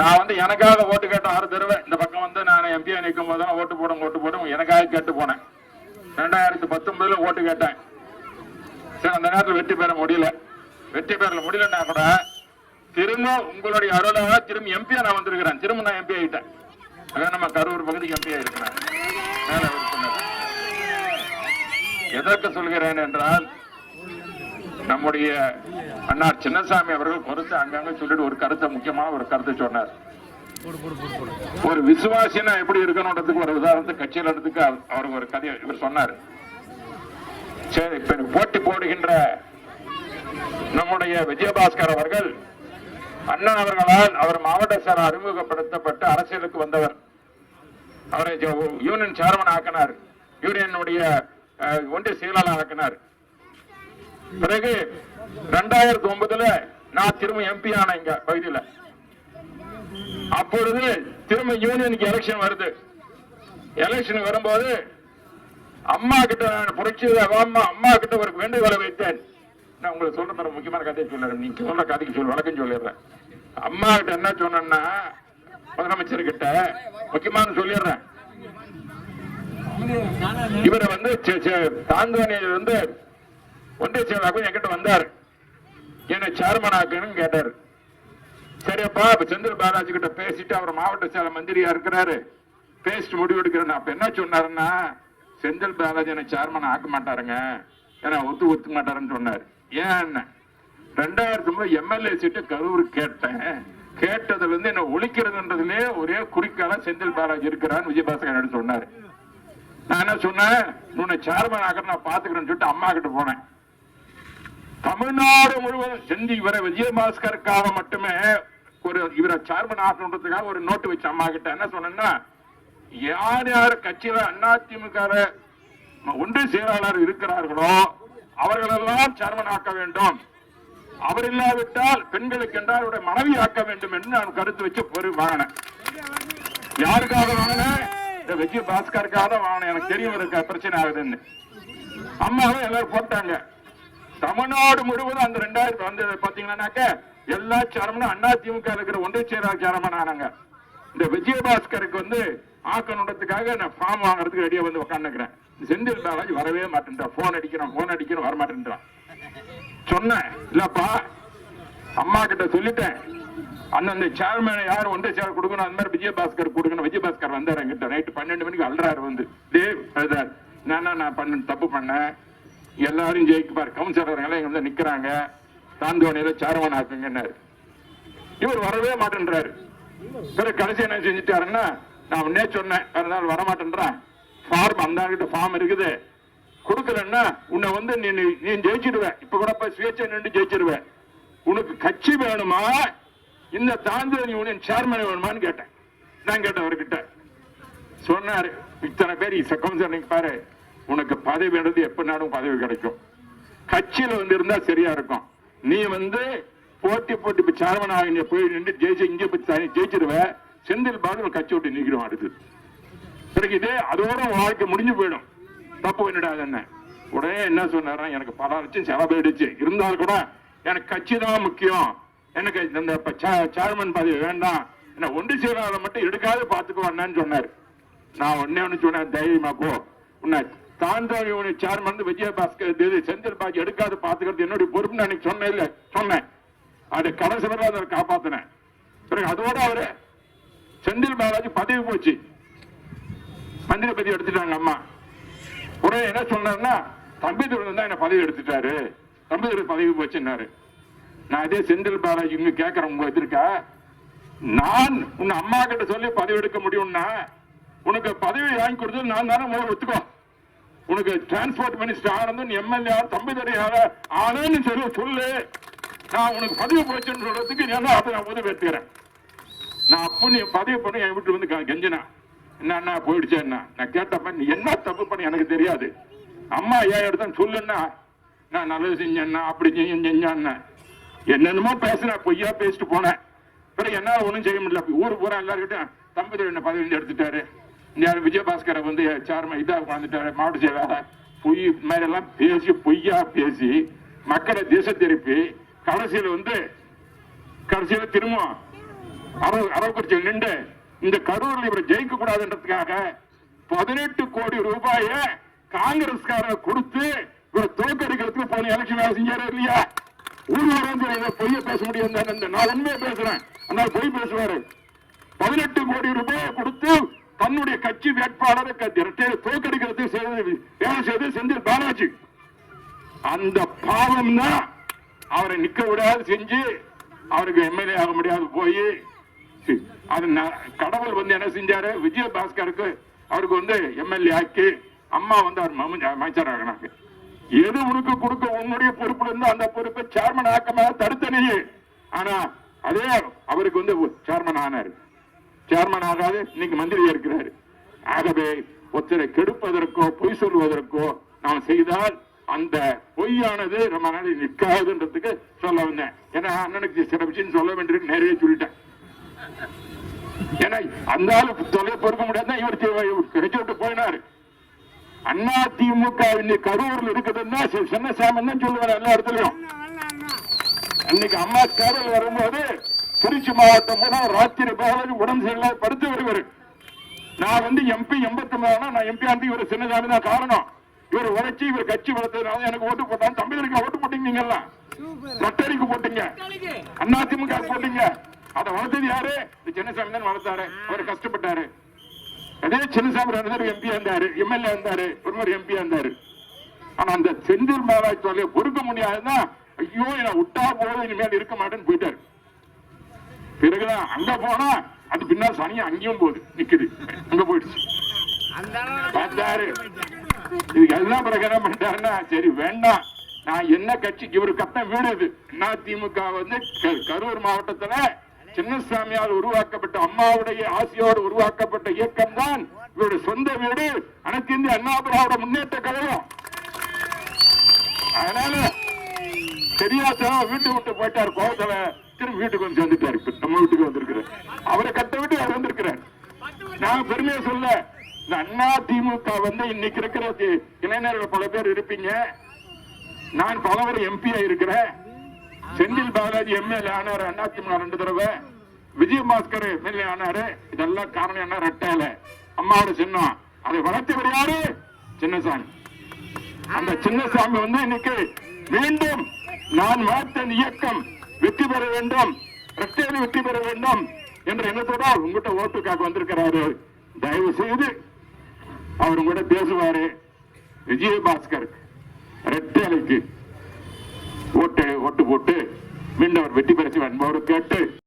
நான் வந்து எனக்காக ஓட்டு கேட்ட ஆறு தடவை இந்த பக்கம் வந்து நான் எம்பியா நிற்கும் போது தான் ஓட்டு போடும் ஓட்டு போடும் எனக்காக கேட்டு போனேன். ரெண்டாயிரத்தி பத்தொன்பதுல ஓட்டு கேட்டேன். சரி அந்த நேரத்தில் வெற்றி பெற முடியல. வெற்றி பெறல முடியலன்னா கூட திரும்ப உங்களுடைய அருளாக திரும்ப எம்பியா நான் வந்திருக்கிறேன். திரும்ப நான் எம்பி ஆகிட்டேன். அதான் நம்ம கரூர் பகுதிக்கு எம்பி ஆயிருக்கிறேன் எதற்கு சொல்கிறேன் என்றால் நம்முடைய அண்ணார் சின்னசாமி அவர்கள் கருத்து அங்கங்க சொல்லிட்டு ஒரு கருத்தை முக்கியமான ஒரு கருத்தை சொன்னார். ஒரு விசுவாசினா எப்படி இருக்கணும்ன்றதுக்கு ஒரு உதாரணத்தை கட்சியில் எடுத்துக்கு அவர்- அவருக்கு ஒரு கதையை இவர் சொன்னார். சரி இப்ப போட்டி போடுகின்ற நம்முடைய விஜயபாஸ்கர் அவர்கள் அண்ணா அவர்களால் அவர் மாவட்ட சார் அறிமுகப்படுத்தப்பட்டு அரசியலுக்கு வந்தவர். அவரை யூனியன் சேர்மன் ஆக்கினார். யூனியனுடைய ஒன்றிய செயலாளர் ஆக்கினார். பிறகு ரெண்டாயிரத்தி ஒன்பதுல நான் திரும்ப எம்பி ஆனேன் இங்க பகுதியில. அப்பொழுது திரும்ப யூனியனுக்கு எலெக்ஷன் வருது. எலெக்ஷன் வரும்போது அம்மா கிட்ட புரட்சி அம்மா அம்மா கிட்ட ஒரு வேண்டுகோளை வைத்தேன். நான் உங்களுக்கு சொல்ற முக்கியமான கதையை சொல்லுறேன் நீங்க சொல்ற கதைக்கு சொல்ல வழக்கம் சொல்லிடுறேன். அம்மா கிட்ட என்ன சொன்னேன்னா முதலமைச்சர் கிட்ட முக்கியமான சொல்லிடுறேன். இவரை வந்து தாந்தானியில் வந்து ஒன்றிய செயலாளர் என்கிட்ட வந்தார். என்ன சேர்மன் ஆக்கணும்னு கேட்டார். சரியப்பா இப்ப செந்தில் பாலாஜி கிட்ட பேசிட்டு அவர் மாவட்ட சேல மந்திரியா இருக்கிறாரு. பேசிட்டு முடிவு எடுக்கிறேன். அப்ப என்ன சொன்னாருன்னா செந்தில் பாலாஜி என்ன சேர்மன் ஆக்க மாட்டாருங்க. ஏன்னா ஒத்து ஒத்துக்க மாட்டாருன்னு சொன்னார். ஏன் ரெண்டாயிரத்தி ஒன்பது எம்எல்ஏ சீட்டு கரூர் கேட்டேன். கேட்டதுல இருந்து என்ன ஒழிக்கிறதுன்றதுலே ஒரே குறிக்கால செந்தில் பாலாஜி இருக்கிறான்னு விஜயபாஸ்கர் சொன்னாரு. நான் என்ன சொன்னேன்? உன்னை சேர்மன் ஆக்கிற நான் பாத்துக்கிறேன்னு சொல்லிட்டு அம்மா கிட்ட போனேன். தமிழ்நாடு முழுவதும் செஞ்சு இவரை விஜயபாஸ்கருக்காக மட்டுமே ஒரு இவரை சேர்மன் ஆகணுன்றதுக்காக ஒரு நோட்டு வச்சு அம்மா கிட்ட என்ன சொன்னேன்னா யார் யார் கட்சியில அதிமுக ஒன்றிய செயலாளர் இருக்கிறார்களோ அவர்களெல்லாம் சேர்மன் ஆக்க வேண்டும். அவர் இல்லாவிட்டால் பெண்களுக்கு என்றால் அவருடைய மனைவி ஆக்க வேண்டும் என்று நான் கருத்து வச்சு பொருள் வாங்கினேன். யாருக்காக வாங்கினேன்? இந்த விஜய் பாஸ்கருக்காக தான் வாங்கினேன். எனக்கு தெரியும் இருக்க பிரச்சனை ஆகுதுன்னு. அம்மாவும் எல்லாரும் போட்டாங்க. தமிழ்நாடு முழுவதும் அந்த ரெண்டாயிரத்தி வந்தது பாத்தீங்கன்னாக்க எல்லா சேரமும் அண்ணா திமுக இருக்கிற ஒன்றிய செயலாளர் சேர்மன் ஆனாங்க இந்த விஜயபாஸ்கருக்கு வந்து ஆக்கணுன்றதுக்காக நான் ஃபார்ம் வாங்குறதுக்கு ரெடியா வந்து உட்காந்துக்கிறேன் செந்தில் பாலாஜி வரவே மாட்டேன்றான். போன் அடிக்கிறோம் போன் அடிக்கிறோம் வர மாட்டேன்றான் சொன்னேன் இல்லப்பா அம்மா கிட்ட சொல்லிட்டேன். அண்ணன் சேர்மேன் யார்? ஒன்றை சேர் கொடுக்கணும் அந்த மாதிரி விஜயபாஸ்கர் கொடுக்கணும். விஜயபாஸ்கர் வந்தார் என்கிட்ட. நைட்டு பன்னெண்டு மணிக்கு அல்றாரு வந்து. டேவ் எழுதார் நான் நான் பண்ண தப்பு பண்ணேன். எல்லாரும் ஜெயிக்குப்பார். கவுன்சிலர் எல்லாம் இங்க வந்து நிக்கிறாங்க. தாந்தோணியில சேர்மன் ஆக்குங்கன்னாரு இவர் வரவே மாட்டேன்றாரு. பிறகு கடைசி என்ன செஞ்சுட்டாருன்னா நான் உடனே சொன்னேன் வேற நாள் வர ஃபார்ம் அந்த கிட்ட ஃபார்ம் இருக்குது. கொடுக்கலன்னா உன்னை வந்து நீ நீ- ஜெயிச்சிடுவேன். இப்ப கூட போய் சுயேட்சை நின்று ஜெயிச்சிடுவேன். உனக்கு கட்சி வேணுமா? இந்த தாந்தோணி யூனியன் சேர்மன் வேணுமான்னு கேட்டேன். நான் கேட்டேன் அவர்கிட்ட. சொன்னாரு. இத்தனை பேர் கவுன்சிலர் நீங்க பாரு. உனக்கு பதவி வேண்டது எப்பனாலும் பதவி கிடைக்கும். கட்சியில வந்து இருந்தா சரியா இருக்கும். நீ வந்து போட்டி போட்டி இப்ப சேர்மன் ஆகி போய் நின்று ஜெயிச்சு இங்கே போய் ஜெயிச்சிருவ செந்தில் பாலு கட்சி விட்டு நீக்கிடும் அடுத்து. பிறகு இதே அதோட வாழ்க்கை முடிஞ்சு போயிடும். தப்பு பண்ணிடாது என்ன? உடனே என்ன சொன்னாரா? எனக்கு பல லட்சம் செலவு போயிடுச்சு இருந்தாலும் கூட எனக்கு கட்சி தான் முக்கியம். எனக்கு இந்த சேர்மன் பதவி வேண்டாம். என்ன ஒன்று செயலாளர் மட்டும் எடுக்காத பாத்துக்குவான்னு சொன்னாரு. நான் ஒன்னே ஒன்று சொன்னேன் தைரியமா போ. உன்னை தாண்டவ யூனிட் சேர்மன் விஜயபாஸ்கர் இது செந்தில் பாஜி எடுக்காது பாத்துக்கிறது என்னுடைய பொறுப்பு நான் அன்னைக்கு சொன்னேன் இல்ல? சொன்னேன். அது கடைசி வரை அதை காப்பாத்தினேன். பிறகு அதோட அவரு செந்தில் பாலாஜி பதவி போச்சு. மந்திரி பதவி எடுத்துட்டாங்க அம்மா. உடனே என்ன சொன்னார்னா தம்பி துரை தான் என்ன பதவி எடுத்துட்டாரு. தம்பி பதவி போச்சுன்னாரு. நான் இதே செந்தில் பாலாஜி இங்க கேட்கறேன் உங்க எதிர்க்கா. நான் உன் அம்மா கிட்ட சொல்லி பதவி எடுக்க முடியும்னா உனக்கு பதவி வாங்கி கொடுத்தது நான் தானே முதல்ல ஒத்துக்கோ. உனக்கு டிரான்ஸ்போர்ட் மினிஸ்டர் ஆனதும் எம்எல்ஏ தம்பி துறை ஆனேன்னு சொல்லி சொல்லு. நான் உனக்கு பதவி போச்சுன்னு சொல்றதுக்கு என்ன நான் உதவி எடுத்துக்கிறேன். நான் அப்போ நீ பதவி பண்ணி என் வீட்டு வந்து க- கெஞ்சினா. என்ன போயிடுச்சு என்ன? நான் கேட்டப்ப நீ என்ன தப்பு பண்ணி எனக்கு தெரியாது. அம்மா ஏன் எடுத்தான் சொல்லுன்னா நான் நல்லது செஞ்சேன்னா அப்படி செஞ்சேன் செஞ்சான்னு. என்னென்னமோ பேசுனா பொய்யா பேசிட்டு போனேன். பிறகு என்ன ஒன்றும் செய்ய முடியல. ஊர் பூரா எல்லாருக்கிட்டும் தம்பி என்ன பதவி எடுத்துட்டாரு. விஜயபாஸ்கரை வந்து சேர்மன் இதா உட்காந்துட்டாரு மாவட்ட செயலாளர் பொய் இது மாதிரி எல்லாம் பேசி பொய்யா பேசி மக்களை திசை திருப்பி கடைசியில வந்து கடைசியில திரும்பவும் அரவு அரவக்குறிச்சியில் நின்று இந்த கரூரில் இவர் ஜெயிக்க கூடாதுன்றதுக்காக பதினெட்டு கோடி ரூபாய காங்கிரஸ்கார கொடுத்து இவரை தோக்கடிக்கிறதுக்கு போன எலெக்ஷன் வேலை செஞ்சாரு இல்லையா ஊர்வலம் பொய்ய பேச முடியும் நான் உண்மையை பேசுறேன் ஆனால் பொய் பேசுவாரு பதினெட்டு கோடி ரூபாயை கொடுத்து தன்னுடைய கட்சி வேட்பாளரை க- வேலை செய்து செந்தில் பாலாஜி. அந்த பாவம் தான் அவரை நிக்க விடாது செஞ்சு அவருக்கு எம்எல்ஏ ஆக முடியாது போய் அது கடவுள் வந்து என்ன செஞ்சாரு? விஜயபாஸ்கருக்கு அவருக்கு வந்து எம்எல்ஏ ஆக்கி அம்மா வந்து அவர் அமைச்சர் ஆகினாங்க எது உனக்கு கொடுக்க உன்னுடைய பொறுப்புல இருந்து அந்த பொறுப்பை சேர்மன் ஆக்கமாக தடுத்தனையே ஆனா அதே அவருக்கு வந்து சேர்மன் ஆனாரு. சேர்மன் ஆகாது இன்னைக்கு மந்திரியா இருக்கிறாரு ஆகவே ஒருத்தரை கெடுப்பதற்கோ பொய் சொல்வதற்கோ நாம் செய்தால் அந்த பொய்யானது நம்ம நாளில் நிற்காதுன்றதுக்கு சொல்ல வந்தேன். ஏன்னா அண்ணனுக்கு சில விஷயம் சொல்ல வேண்டியிருக்கு நிறைய சொல்லிட்டேன். ஏன்னா அந்த ஆளு தொலை பொறுக்க முடியாது இவர் கிடைச்சு விட்டு போயினாரு. அண்ணா திமுக இன்னைக்கு கரூர்ல இருக்குதுன்னா சின்னசாமி தான் சொல்லுவார் எல்லா இடத்துலயும். அன்னைக்கு அம்மா சேரல் வரும்போது திருச்சி மாவட்டம் மூலம் ராத்திரி பாலாஜி உடம்பு சரியில்லாத படுத்து வருவார். நான் வந்து எம்பி எண்பத்தி மூணு நான் எம்பி ஆண்டு இவர் சின்னசாமி தான் காரணம். இவர் உழைச்சி இவர் கட்சி வளர்த்ததுனால எனக்கு ஓட்டு போட்டான் தம்பிகளுக்கு ஓட்டு போட்டீங்க நீங்க லட்டரிக்கு போட்டீங்க. அண்ணா திமுக போட்டீங்க. அதை வளர்த்தது யாரு? இந்த சின்னசாமி தான் வளர்த்தாரு. அவர் கஷ்டப்பட்டாரு. அதே சின்னசாமி எம்பி இருந்தாரு. எம்எல்ஏ இருந்தாரு. ஒரு மாதிரி எம்பி இருந்தாரு. ஆனா அந்த செந்தில் பாலாஜி தொல்லையை பொறுக்க முடியாதுன்னா ஐயோ என்ன விட்டா போதும் இனிமேல் இருக்க மாட்டேன்னு போயிட்டாரு. பிறகுதான் அங்க போனா அது பின்னால் சனியா அங்கேயும் போகுது நிக்குது. அங்க போயிடுச்சு. பார்த்தாரு. இதுக்கு எல்லாம் என்ன பண்ணிட்டாருன்னா சரி வேண்டாம். நான் என்ன கட்சி இவரு கட்ட வீடு இது? அண்ணா திமுக வந்து கரூர் மாவட்டத்துல சின்னசாமியால் உருவாக்கப்பட்ட அம்மாவுடைய ஆசையோடு உருவாக்கப்பட்ட இயக்கம் தான் இவருடைய சொந்த வீடு. அனைத்து இந்திய அண்ணா திராவிட முன்னேற்ற கழகம். அதனால தெரியாதவன் வீட்டை விட்டு போயிட்டாரு கோவத்துல திரும்பி வீட்டுக்கு வந்து சேர்ந்துட்டார். நம்ம வீட்டுக்கு வந்திருக்கிறேன் அவரை கட்ட விட்டு அவர் வந்திருக்கிறேன் நான் பெருமையை சொல்ல இந்த அண்ணா திமுக வந்து இன்னைக்கு இருக்கிற இளைஞர்கள் பல பேர் இருப்பீங்க. நான் பலவர் முறை எம்பியா இருக்கிறேன். செந்தில் பாலாஜி எம்எல்ஏ ஆனாரு அண்ணா திமுக ரெண்டு தடவை. விஜயபாஸ்கர் எம்எல்ஏ ஆனாரு. இதெல்லாம் காரணம் என்ன? ரெட்டையில அம்மாவோட சின்னம். அதை வளர்த்தவர் யாரு? சின்னசாமி. அந்த சின்னசாமி வந்து இன்னைக்கு மீண்டும் நான் மாத்தன் இயக்கம் வெற்றி பெற வேண்டும் ரெட்டையில் வெற்றி பெற வேண்டும் என்ற எண்ணத்தோட உங்ககிட்ட ஓட்டுக்காக வந்திருக்கிறாரு. தயவு செய்து அவர் உங்ககிட்ட பேசுவாரு. விஜயபாஸ்கர் ரெட்டையலைக்கு ஓட்டு ஓட்டு போட்டு மீண்டும் அவர் வெற்றி பெற என்பவர் கேட்டு